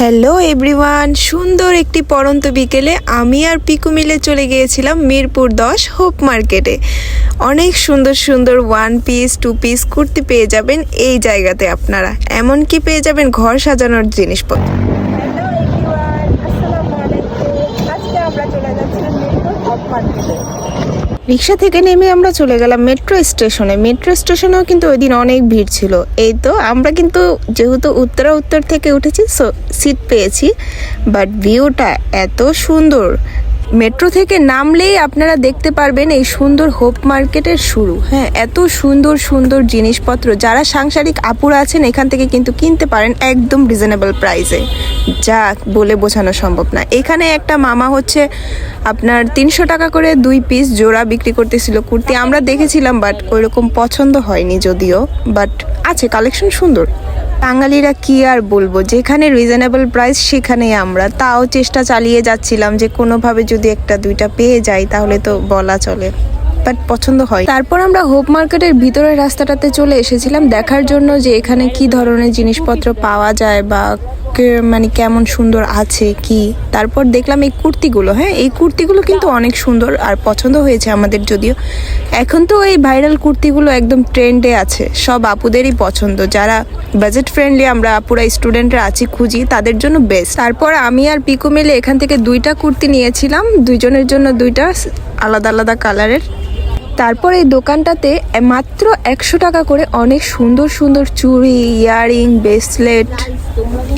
Hello everyone সুন্দর একটি পরন্ত বিকেলে আমি আর পিকু মিলে চলে গিয়েছিলাম মিরপুর দশ হোপ মার্কেটে। অনেক সুন্দর সুন্দর one piece two piece kurti পেয়ে যাবেন এই জায়গাতে আপনারা। এমনকি পেয়ে যাবেন ঘর সাজানোর জিনিসপত্র হ্যালো এভরিওয়ান আসসালামু আলাইকুম আজকে আমরা চলে যাচ্ছি মিরপুর হোপ মার্কেটে রিক্সা থেকে নেমে আমরা চলে গেলাম মেট্রো স্টেশনে। মেট্রো স্টেশনেও কিন্তু ওই দিন অনেক ভিড় ছিল। এই তো আমরা কিন্তু যেহেতু উত্তরা উত্তর থেকে উঠেছি সো সিট পেয়েছি বাট ভিউটা এত সুন্দর। মেট্রো থেকে নামলেই আপনারা দেখতে পারবেন এই সুন্দর হোপ মার্কেটের শুরু। হ্যাঁ এত সুন্দর সুন্দর জিনিসপত্র। যারা সাংসারিক আপুরা আছেন, এখান থেকে কিন্তু কিনতে পারেন একদম রিজনেবল প্রাইসে যা বলে বোঝানো সম্ভব না। এখানে একটা মামা হচ্ছে, আপনার তিনশো টাকা করে দুই পিস জোড়া বিক্রি করতেছিল কুর্তি। আমরা দেখেছিলাম বাট ওইরকম পছন্দ হয়নি যদিও। বাট আছে কালেকশন সুন্দর। বাঙালিরা কি আর বলব? যেখানে রিজনেবল প্রাইস সেখানেই আমরা। তাও চেষ্টা চালিয়ে যাচ্ছিলাম যে কোনোভাবে যদি একটা, দুইটা পেয়ে যাই, তাহলে তো বলা চলে। বাট পছন্দ হয়। তারপর আমরা হোপ মার্কেটের ভিতরের রাস্তাটাতে চলে এসেছিলাম। দেখার জন্য যে এখানে কি ধরনের জিনিসপত্র পাওয়া যায় বা মানে কেমন সুন্দর আছে, কি? তারপর দেখলাম এই কুর্তিগুলো হ্যাঁ? এই কুর্তিগুলো কিন্তু অনেক সুন্দর আর পছন্দ হয়েছে আমাদের যদিও। এখন তো এই ভাইরাল কুর্তিগুলো একদম ট্রেন্ডে আছে, সব আপুদেরই পছন্দ। যারা বাজেট ফ্রেন্ডলি আমরা আপুরা স্টুডেন্টরা আছি, খুঁজি, তাদের জন্য বেস্ট তারপর আমি আর পিকো মিলে এখান থেকে দুইটা কুর্তি নিয়েছিলাম, দুইজনের জন্য দুইটা আলাদা আলাদা কালারের। তারপর এই দোকানটাতে মাত্র একশো টাকা করে অনেক সুন্দর সুন্দর চুড়ি ইয়াররিং ব্রেসলেট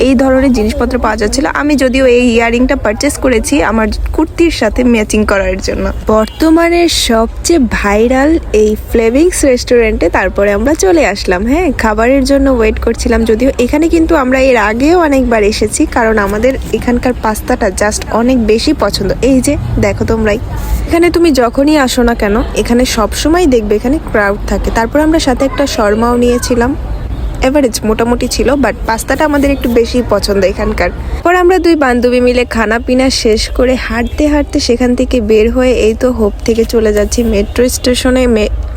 এই ধরনের জিনিসপত্র পাওয়া যাচ্ছিল। আমি যদিও এই ইয়াররিংটা পারচেস করেছি, আমার কুর্তির সাথে ম্যাচিং করার জন্য। বর্তমানে সবচেয়ে ভাইরাল এই ফ্লেভিংস রেস্টুরেন্টে তারপরে আমরা চলে আসলাম হ্যাঁ? খাবারের জন্য ওয়েট করছিলাম যদিও এখানে কিন্তু আমরা এর আগেও অনেকবার এসেছি, কারণ আমাদের এখানকার পাস্তাটা জাস্ট অনেক বেশি পছন্দ। এই যে, দেখো তোমরাই। এখানে তুমি যখনই আসো না কেন, এখানে সবসময় দেখবে এখানে ক্রাউড থাকে। তারপর আমরা সাথে একটা শর্মাও নিয়েছিলাম। এভারেজ মোটামুটি ছিল বাট পাস্তাটা আমাদের একটু বেশি পছন্দ এখানকার। পর আমরা দুই বান্ধবী মিলে খানা পিনা শেষ করে হাঁটতে হাঁটতে সেখান থেকে বের হয়ে এই তো হোপ থেকে চলে যাচ্ছি মেট্রো স্টেশনে।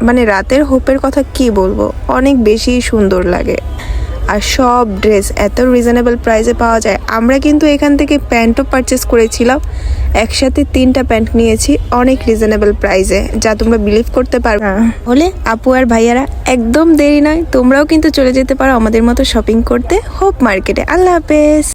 মানে রাতের হোপের কথা কি বলব? অনেক বেশি সুন্দর লাগে। আর সব ড্রেস এত রিজনেবল প্রাইসে পাওয়া যায়। আমরা কিন্তু এখান থেকে প্যান্টও পারচেস করেছিলাম। একসাথে তিনটা প্যান্ট নিয়েছি, অনেক রিজনেবল প্রাইসে যা তোমরা বিলিভ করতে পারবে। না। হলে আপু আর ভাইয়ারা একদম দেরি নয়, তোমরাও কিন্তু চলে যেতে পারো আমাদের মতো শপিং করতে হোপ মার্কেটে। আল্লাহ হাফেজ।